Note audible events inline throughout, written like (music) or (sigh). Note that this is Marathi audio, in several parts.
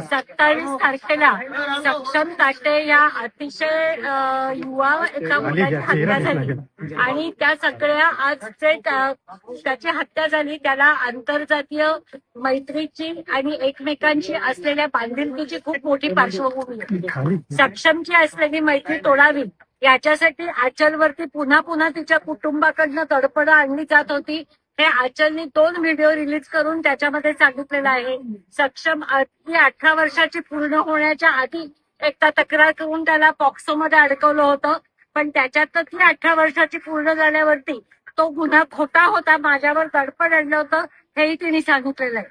सत्तावीस तारखेला सक्षम ताटे या अतिशय युवा एका मुलाची हत्या झाली. आणि त्या सगळ्या आज जे त्या- त्याची हत्या झाली त्याला आंतरजातीय मैत्रीची आणि एकमेकांची असलेल्या बांधिलकीची खूप मोठी पार्श्वभूमी सक्षमची असलेली मैत्री तोडावी याच्यासाठी आचलवरती पुन्हा पुन्हा तिच्या कुटुंबाकडनं तडपडं आणली जात होती. हे आचलनी दोन व्हिडिओ रिलीज करून त्याच्यामध्ये सांगितलेलं आहे. सक्षम ती अठरा वर्षाची पूर्ण होण्याच्या आधी एकदा तक्रार करून त्याला पॉक्सोमध्ये अडकवलं होतं. पण त्याच्यात ती अठरा वर्षाची पूर्ण झाल्यावरती तो गुन्हा खोटा होता माझ्यावर दडपण आणलं होतं हेही तिने सांगितलेलं आहे.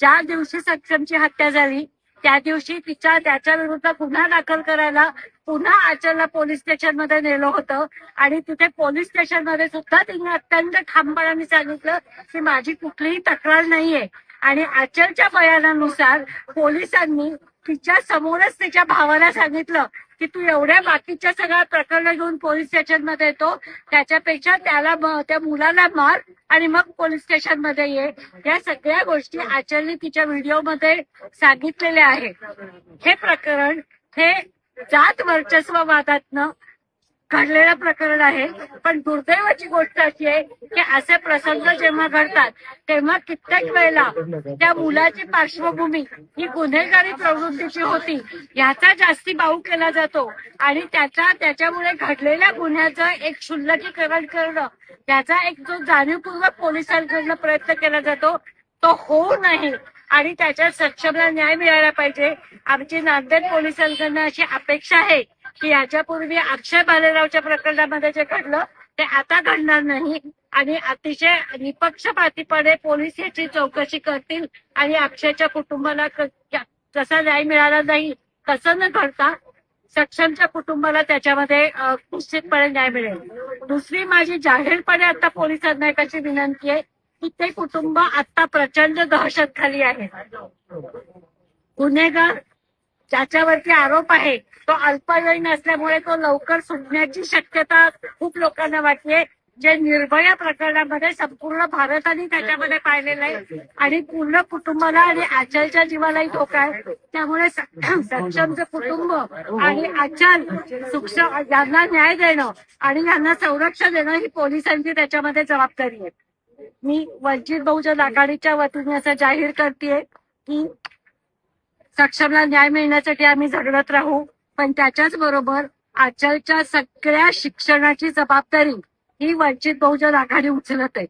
ज्या दिवशी सक्षमची हत्या झाली त्या दिवशी तिच्या त्याच्या विरुद्ध गुन्हा दाखल करायला पुन्हा आचलला पोलीस स्टेशनमध्ये नेलं होतं. आणि तिथे पोलीस स्टेशनमध्ये सुद्धा तिने अत्यंत ठामपणाने सांगितलं की माझी कुठलीही तक्रार नाहीये. आणि आचलच्या बयानानुसार पोलिसांनी तिच्या समोरच तिच्या भावाला सांगितलं की तू एवढ्या बाकीच्या सगळ्या प्रकरणं घेऊन पोलीस स्टेशनमध्ये येतो. त्याच्यापेक्षा त्याला त्या मुलाला मार आणि मग पोलीस स्टेशनमध्ये ये. या सगळ्या गोष्टी आचार्य तिच्या व्हिडिओमध्ये सांगितलेल्या आहेत. हे प्रकरण हे जात वर्चस्ववादातनं घडलेलं प्रकरण आहे. पण दुर्दैवाची गोष्ट अशी आहे की असे प्रसंग जेव्हा घडतात तेव्हा कित्येक वेळेला त्या मुलाची पार्श्वभूमी ही गुन्हेगारी प्रवृत्तीची होती. याचा जास्ती बाऊ केला जातो. आणि त्याचा त्याच्यामुळे घडलेल्या गुन्ह्याचं एक क्षुल्लकीकरण करणं त्याचा एक जो जाणीवपूर्वक पोलिसांकडनं प्रयत्न केला जातो तो होऊ नये. आणि त्याच्या सक्षमला न्याय मिळाला पाहिजे. आमची नांदेड पोलिसांकडनं अशी अपेक्षा आहे. की याच्यापूर्वी अक्षय बालेरावच्या प्रकरणामध्ये जे घडलं ते आता घडणार नाही. आणि अतिशय निपक्षपातीपणे पोलीस याची चौकशी करतील आणि अक्षयच्या कुटुंबाला जसा न्याय मिळाला नाही तसं न घडता सक्षमच्या कुटुंबाला त्याच्यामध्ये निश्चितपणे न्याय मिळेल. दुसरी माझी जाहीरपणे आता पोलिसांना एकाची विनंती आहे की ते कुटुंब आता प्रचंड दहशत खाली आहे. गुन्हेगार ज्याच्यावरती आरोप आहे तो अल्पवयीन असल्यामुळे तो लवकर सुटण्याची शक्यता खूप लोकांना वाटते. जे निर्भया प्रकरणामध्ये संपूर्ण भारताने त्याच्यामध्ये पाहिलेलं आहे. आणि पूर्ण कुटुंबाला आणि आचलच्या जीवालाही धोका आहे. त्यामुळे (clears throat) सक्षमचं कुटुंब आणि आचल सूक्ष्म यांना न्याय देणं आणि यांना संरक्षण देणं ही पोलिसांची त्याच्यामध्ये जबाबदारी आहे. मी वंचित बहुजन आघाडीच्या वतीने असं जाहीर करते की सक्षमला न्याय मिळण्यासाठी आम्ही झगडत राहू. पण त्याच्याच बरोबर आजच्या सगळ्या शिक्षणाची जबाबदारी ही वंचित बहुजन आघाडी उचलत आहे.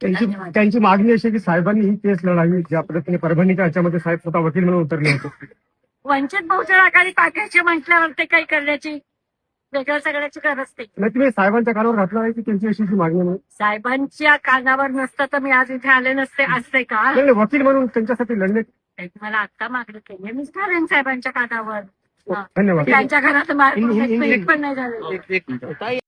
त्यांची त्यांची मागणी अशी की साहेबांनी ही केस लढावी ज्या पद्धतीने परभणीच्या याच्यामध्ये साहेब स्वतः वकील म्हणून उतरले होते. वंचित बहुजन आघाडी पाठ्याची म्हटल्यावर ते काही करण्याची वेगळं सगळ्याची गरज नाही. नाही तुम्ही साहेबांच्या कानावर घातलं आहे की त्यांची अशी जी मागणी म्हणून साहेबांच्या कानावर नसतं तर मी आज इथे आले नसते असते का? नाही, नाही, वकील म्हणून त्यांच्यासाठी लढणे मला आता मागणी केली मी घालेन साहेबांच्या कानावर. धन्यवाद. त्यांच्या घरात पण नाही झालं.